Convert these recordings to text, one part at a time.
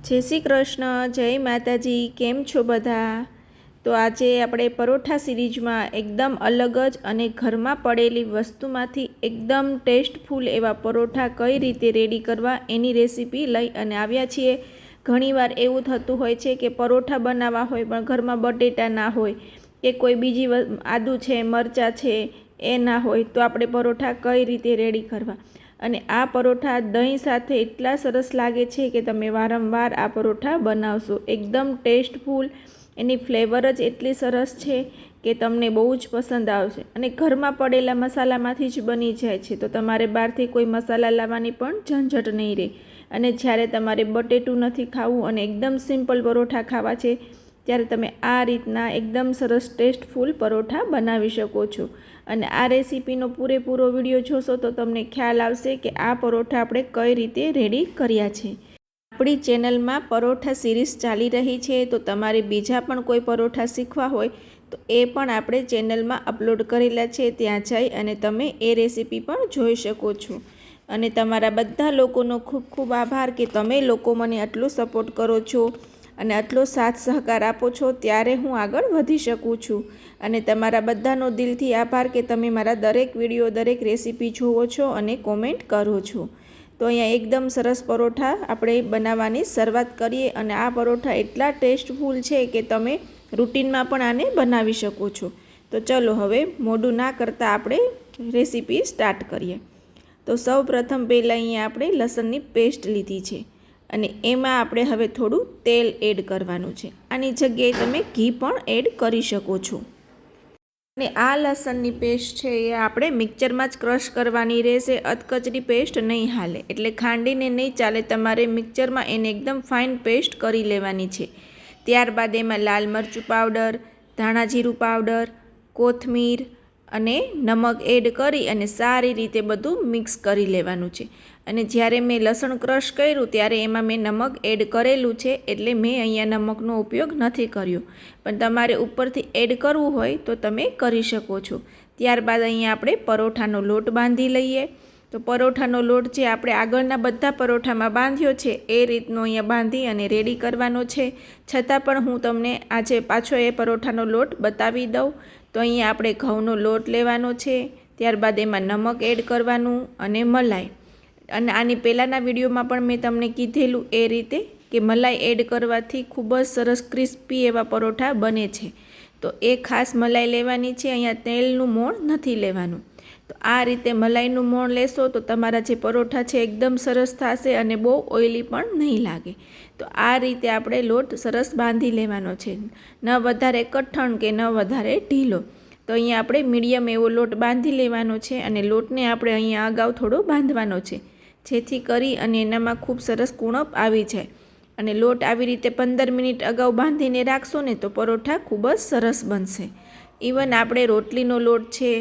જય શ્રી કૃષ્ણ, જય માતાજી, કેમ છો બધા? તો આજે આપણે પરોઠા સિરીઝમાં એકદમ અલગ જ અને ઘરમાં પડેલી વસ્તુમાંથી એકદમ ટેસ્ટફુલ એવા પરોઠા કઈ રીતે રેડી કરવા એની રેસીપી લઈ અને આવ્યા છીએ. ઘણીવાર એવું થતું હોય છે કે પરોઠા બનાવવા હોય પણ ઘરમાં બટેટા ના હોય, કે કોઈ બીજી આદુ છે, મરચાં છે, એ ના હોય, તો આપણે પરોઠા કઈ રીતે રેડી કરવા? અને આ પરોઠા દહીં સાથે એટલા સરસ લાગે છે કે તમે વારંવાર આ પરોઠા બનાવશો. એકદમ ટેસ્ટફુલ, એની ફ્લેવર જ એટલી સરસ છે કે તમને બહુ જ પસંદ આવશે. અને ઘરમાં પડેલા મસાલામાંથી જ બની જાય છે. તો તમારે બહારથી કોઈ મસાલા લાવવાની પણ ઝંઝટ નહીં રહે. અને જ્યારે તમારે બટેટું નથી ખાવું અને એકદમ સિમ્પલ પરોઠા ખાવા છે ત્યારે તમે આ રીતના એકદમ સરસ ટેસ્ટફુલ પરોઠા બનાવી શકો છો. અને આ રેસીપીનો પૂરેપૂરો વીડિયો જોશો તો તમને ખ્યાલ આવશે કે આ પરોઠા આપણે કઈ રીતે રેડી કર્યા છે. આપણી ચેનલમાં પરોઠા સિરીઝ ચાલી રહી છે તો તમારે બીજા પણ કોઈ પરોઠા શીખવા હોય તો એ પણ આપણે ચેનલમાં અપલોડ કરેલા છે, ત્યાં જઈ અને તમે એ રેસીપી પણ જોઈ શકો છો. અને તમારા બધા લોકોનો ખૂબ ખૂબ આભાર કે તમે લોકો મને આટલો સપોર્ટ કરો છો. અને આટલો સાથ સહકાર આપો છો ત્યારે હું આગળ વધી શકું છું. અને તમારા બધાનો દિલથી આભાર કે તમે મારા દરેક વીડિયો, દરેક રેસીપી જુઓ છો અને કોમેન્ટ કરો છો. તો અહીંયા એકદમ સરસ પરોઠા આપણે બનાવવાની શરૂઆત કરીએ અને આ પરોઠા એટલા ટેસ્ટફુલ છે કે તમે રૂટીનમાં પણ આને બનાવી શકો છો. તો ચલો હવે મોડું ના કરતાં આપણે રેસીપી સ્ટાર્ટ કરીએ. તો સૌ પ્રથમ પહેલાં અહીંયા આપણે લસણની પેસ્ટ લીધી છે. અને એમાં આપણે હવે થોડું તેલ એડ કરવાનું છે. આની જગ્યાએ તમે ઘી પણ એડ કરી શકો છો. અને આ લસણની પેસ્ટ છે એ આપણે મિક્સરમાં જ ક્રશ કરવાની રહેશે. અધકચરી પેસ્ટ નહીં હાલે. એટલે ખાંડીને નહીં ચાલે, તમારે મિક્સરમાં એને એકદમ ફાઇન પેસ્ટ કરી લેવાની છે. ત્યારબાદ એમાં લાલ મરચું પાવડર, ધાણા જીરું પાવડર, કોથમીર અને નમક એડ કરી અને સારી રીતે બધું મિક્સ કરી લેવાનું છે. અને જ્યારે મેં લસણ ક્રશ કર્યું, ત્યારે એમાં મેં નમક એડ કરેલું છે એટલે મેં અહીંયા નમકનો ઉપયોગ નથી કર્યો. પણ તમારે ઉપરથી એડ કરવું હોય તો તમે કરી શકો છો. ત્યારબાદ અહીંયા આપણે પરોઠાનો લોટ બાંધી લઈએ. તો પરોઠાનો લોટ જે આપણે આગળના બધા પરોઠામાં બાંધ્યો છે, એ રીતનો અહીંયા બાંધી અને રેડી કરવાનો છે. છતાં પણ હું તમને આજે પાછો એ પરોઠાનો લોટ બતાવી દઉં. તો અહીંયા આપણે ઘઉંનો લોટ લેવાનો છે. ત્યારબાદ એમાં નમક એડ કરવાનું અને મલાઈ. અને આની પહેલાંના વિડીયોમાં પણ મેં તમને કીધેલું એ રીતે કે મલાઈ એડ કરવાથી ખૂબ જ સરસ ક્રિસ્પી એવા પરોઠા બને છે. તો એ ખાસ મલાઈ લેવાની છે, અહીંયા તેલનું મોણ નથી લેવાનું. તો આ રીતે મલાઈનું મોણ લેશો તો તમારા જે પરોઠા છે એકદમ સરસ થશે અને બહુ ઓઇલી પણ નહીં લાગે. તો આ રીતે આપણે લોટ સરસ બાંધી લેવાનો છે. ન વધારે કઠણ કે ન વધારે ઢીલો. તો અહીંયા આપણે મીડિયમ એવો લોટ બાંધી લેવાનો છે અને લોટને આપણે અહીંયા અગાઉ થોડો બાંધવાનો છે. જેથી કરી અને એનામાં ખૂબ સરસ કુણપ આવી જાય અને લોટ આવી રીતે પંદર મિનિટ અગાઉ બાંધીને રાખશો ને તો પરોઠા ખૂબ જ સરસ બનશે. ઇવન આપણે રોટલીનો લોટ છે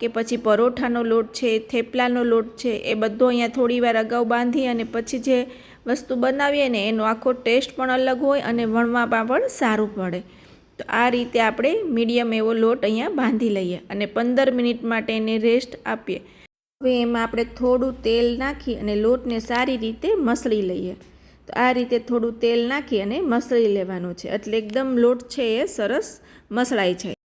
કે પછી પરોઠાનો લોટ છે, થેપલાનો લોટ છે, એ બધો અહીંયા થોડી વાર અગાઉ બાંધી અને પછી જે વસ્તુ બનાવીએ ને એનો આખો ટેસ્ટ પણ અલગ હોય અને વણવામાં પણ સારું પડે. તો આ રીતે આપણે મીડિયમ એવો લોટ અહીંયા બાંધી લઈએ અને પંદર મિનિટ માટે એને રેસ્ટ આપીએ. હવે એમાં આપણે થોડું તેલ નાખી અને લોટને સારી રીતે મસળી લઈએ. તો આ રીતે થોડું તેલ નાખી અને મસળી લેવાનું છે. એટલે એકદમ લોટ છે એ સરસ મસળાઈ જાય.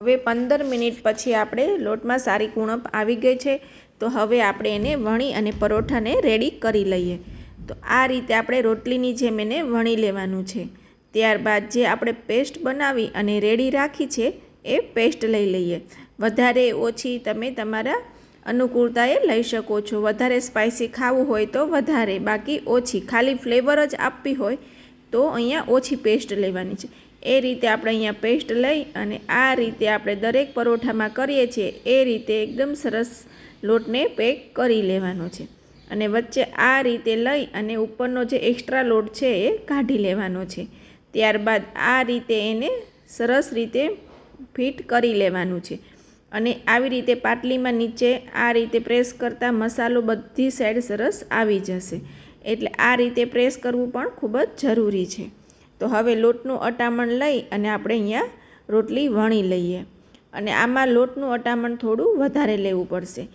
હવે પંદર મિનિટ પછી આપણે લોટમાં સારી કુણપ આવી ગઈ છે. તો હવે આપણે એને વણી અને પરોઠાને રેડી કરી લઈએ. તો આ રીતે આપણે રોટલીની જેમ એને વણી લેવાનું છે. ત્યારબાદ જે આપણે પેસ્ટ બનાવી અને રેડી રાખી છે એ પેસ્ટ લઈ લઈએ. વધારે ઓછી તમે તમારા અનુકૂળતાએ લઈ શકો છો. વધારે સ્પાઇસી ખાવું હોય તો વધારે. બાકી ઓછી. ખાલી ફ્લેવર જ આપવી હોય તો અહીંયા ઓછી પેસ્ટ લેવાની છે. એ રીતે આપણે અહીંયા પેસ્ટ લઈ અને આ રીતે આપણે દરેક પરોઠામાં કરીએ છીએ એ રીતે એકદમ સરસ લોટને પેક કરી લેવાનો છે. અને વચ્ચે આ રીતે લઈ અને ઉપરનો જે એક્સ્ટ્રા લોટ છે એ કાઢી લેવાનો છે. ત્યારબાદ આ રીતે એને સરસ રીતે ફિટ કરી લેવાનું છે. અને આવી રીતે પાટલીમાં નીચે આ રીતે પ્રેસ કરતાં મસાલો બધી સાઈડ સરસ આવી જશે. એટલે આ રીતે પ્રેસ કરવું પણ ખૂબ જ જરૂરી છે. તો હવે લોટનું અટામણ લઈ અને આપણે અહીંયા રોટલી વણી લઈએ. અને આમાં લોટનું અટામણ થોડું વધારે લેવું પડશે.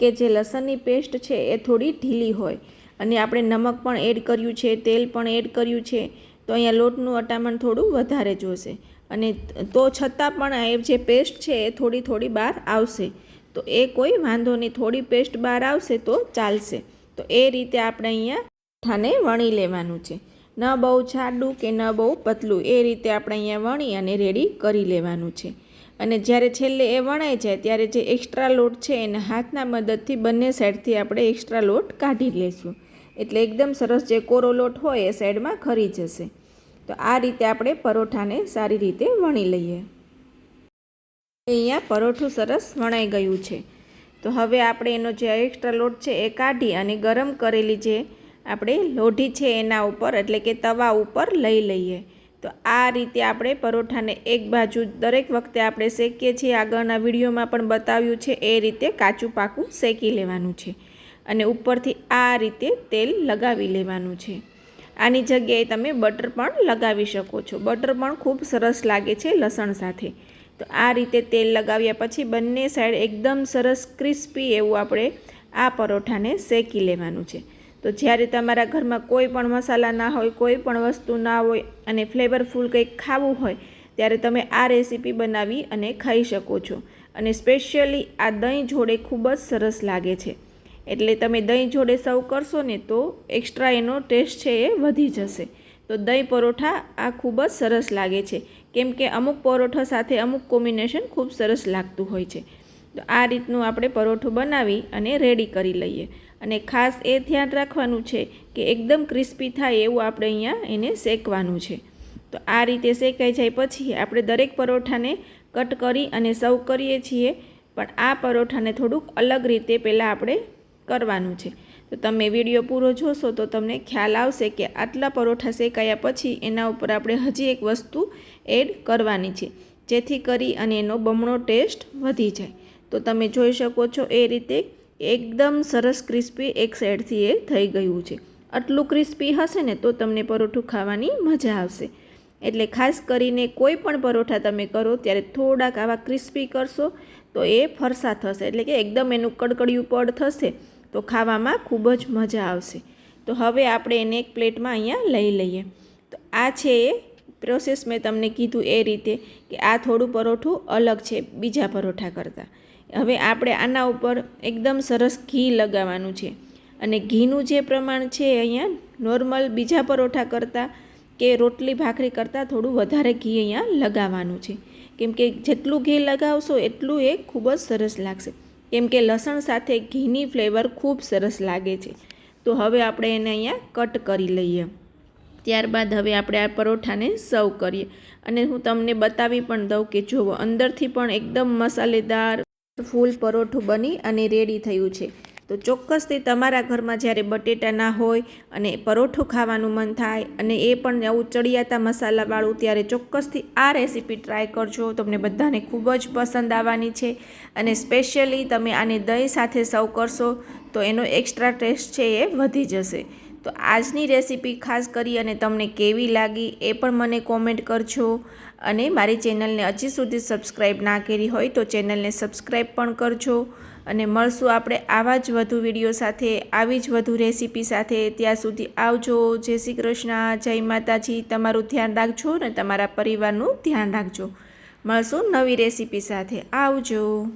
કે જે લસણની પેસ્ટ છે એ થોડી ઢીલી હોય. અને આપણે નમક પણ એડ કર્યું છે, તેલ પણ એડ કર્યું છે. તો અહીંયા લોટનું અટામણ થોડું વધારે જોશે. અને તો છતાં પણ એ જે પેસ્ટ છે એ થોડી થોડી બહાર આવશે. તો એ કોઈ વાંધો નહીં, થોડી પેસ્ટ બહાર આવશે તો ચાલશે. તો એ રીતે આપણે અહીંયા ઠાને વણી લેવાનું છે. ન બહુ જાડું કે ન બહુ પતલું, એ રીતે આપણે અહીંયા વણી અને રેડી કરી લેવાનું છે. અને જ્યારે છેલ્લે એ વણાઈ જાય, ત્યારે જે એક્સ્ટ્રા લોટ છે એને હાથના મદદથી બંને સાઈડથી આપણે એક્સ્ટ્રા લોટ કાઢી લઈશું. એટલે એકદમ સરસ જે કોરો લોટ હોય એ સાઈડમાં ખરી જશે. તો આ રીતે આપણે પરોઠાને સારી રીતે વણી લઈએ. અહીંયા પરોઠું સરસ વણાઈ ગયું છે. તો હવે આપણે એનો જે એક્સ્ટ્રા લોટ છે એ કાઢી અને ગરમ કરેલી જે આપણે લોઢી છે એના ઉપર, એટલે કે તવા ઉપર લઈ લઈએ. તો આ રીતે આપણે પરોઠાને એક બાજુ દરેક વખતે આપણે શેકીએ છીએ. આગળના વિડીયોમાં પણ બતાવ્યું છે એ રીતે કાચું પાકું શેકી લેવાનું છે. અને ઉપરથી આ રીતે તેલ લગાવી લેવાનું છે. આની જગ્યાએ તમે બટર પણ લગાવી શકો છો. બટર પણ ખૂબ સરસ લાગે છે લસણ સાથે. તો આ રીતે તેલ લગાવ્યા પછી બંને સાઈડ એકદમ સરસ ક્રિસ્પી એવું આપણે આ પરોઠાને શેકી લેવાનું છે. તો જ્યારે તમારા ઘરમાં કોઈ પણ મસાલા ના હોય, કોઈ પણ વસ્તુ ના હોય અને ફ્લેવરફુલ કંઈક ખાવું હોય, ત્યારે તમે આ રેસીપી બનાવી અને ખાઈ શકો છો. અને સ્પેશિયલી આ દહીં જોડે ખૂબ જ સરસ લાગે છે. એટલે તમે દહીં જોડે સર્વ કરશો ને તો એક્સ્ટ્રા એનો ટેસ્ટ છે એ વધી જશે. તો દહીં પરોઠા આ ખૂબ જ સરસ લાગે છે. કેમ કે અમુક પરોઠા સાથે અમુક કોમ્બિનેશન ખૂબ સરસ લાગતું હોય છે. તો આ રીતનું આપણે પરોઠું બનાવી અને રેડી કરી લઈએ. અને ખાસ એ ધ્યાન રાખવાનું છે કે એકદમ ક્રિસ્પી થાય એવું આપણે અહીંયા એને શેકવાનું છે. તો આ રીતે શેકાઈ જાય પછી આપણે દરેક પરોઠાને કટ કરી અને સર્વ કરીએ છીએ. પણ આ પરોઠાને થોડુંક અલગ રીતે પહેલાં આપણે કરવાનું છે. તો તમે વીડિયો પૂરો જોશો તો તમને ખ્યાલ આવશે કે આટલા પરોઠા શેકાયા પછી એના ઉપર આપણે હજી એક વસ્તુ એડ કરવાની છે, જેથી કરી અને એનો બમણો ટેસ્ટ વધી જાય. તો તમે જોઈ શકો છો એ રીતે એકદમ સરસ ક્રિસ્પી એક સાઈડથી એ થઈ ગયું છે. આટલું ક્રિસ્પી હશે ને તો તમને પરોઠું ખાવાની મજા આવશે. એટલે ખાસ કરીને કોઈ પણ પરોઠા તમે કરો ત્યારે થોડાક આવા ક્રિસ્પી કરશો તો એ ફરસા થશે. એટલે કે એકદમ એનું કડકડિયું પડ થશે તો ખાવામાં ખૂબ જ મજા આવશે. તો હવે આપણે એને એક પ્લેટમાં અહીંયા લઈ લઈએ. તો આ છે એ પ્રોસેસ મેં તમને કીધું એ રીતે કે આ થોડું પરોઠું અલગ છે બીજા પરોઠા કરતાં. હવે આપણે આના ઉપર એકદમ સરસ ઘી લગાવવાનું છે. અને ઘીનું જે પ્રમાણ છે અહીંયા નોર્મલ બીજા પરોઠા કરતાં કે રોટલી ભાખરી કરતાં થોડું વધારે ઘી અહીંયા લગાવવાનું છે. કેમ કે જેટલું ઘી લગાવશો એટલું એ ખૂબ જ સરસ લાગશે. કેમ કે લસણ સાથે ઘીની ફ્લેવર ખૂબ સરસ લાગે છે. તો હવે આપણે એને અહીંયા કટ કરી લઈએ. ત્યારબાદ હવે આપણે આ પરોઠાને સર્વ કરીએ. અને હું તમને બતાવી પણ દઉં કે જુઓ અંદરથી પણ એકદમ મસાલેદાર, ફૂલ પરોઠું બની અને રેડી થયું છે. તો ચોક્કસથી તમારા ઘરમાં જ્યારે બટેટા ના હોય અને પરોઠું ખાવાનું મન થાય અને એ પણ આવું ચડિયાતા મસાલાવાળું, ત્યારે ચોક્કસથી આ રેસીપી ટ્રાય કરજો. તમને બધાને ખૂબ જ પસંદ આવવાની છે અને સ્પેશિયલી તમે આને દહીં સાથે સર્વ કરશો તો એનો એક્સ્ટ્રા ટેસ્ટ છે એ વધી જશે. તો આજની રેસીપી ખાસ કરી અને તમને કેવી લાગી એ પણ મને કોમેન્ટ કરજો. અને મારી ચેનલને હજી સુધી સબસ્ક્રાઈબ ના કરી હોય તો ચેનલને સબસ્ક્રાઈબ પણ કરજો. અને મળશું આપણે આવા જ વધુ વીડિયો સાથે, આવી જ વધુ રેસીપી સાથે. ત્યાં સુધી આવજો. જય શ્રી કૃષ્ણ. જય માતાજી. તમારું ધ્યાન રાખજો અને તમારા પરિવારનું ધ્યાન રાખજો. મળશું નવી રેસીપી સાથે. આવજો.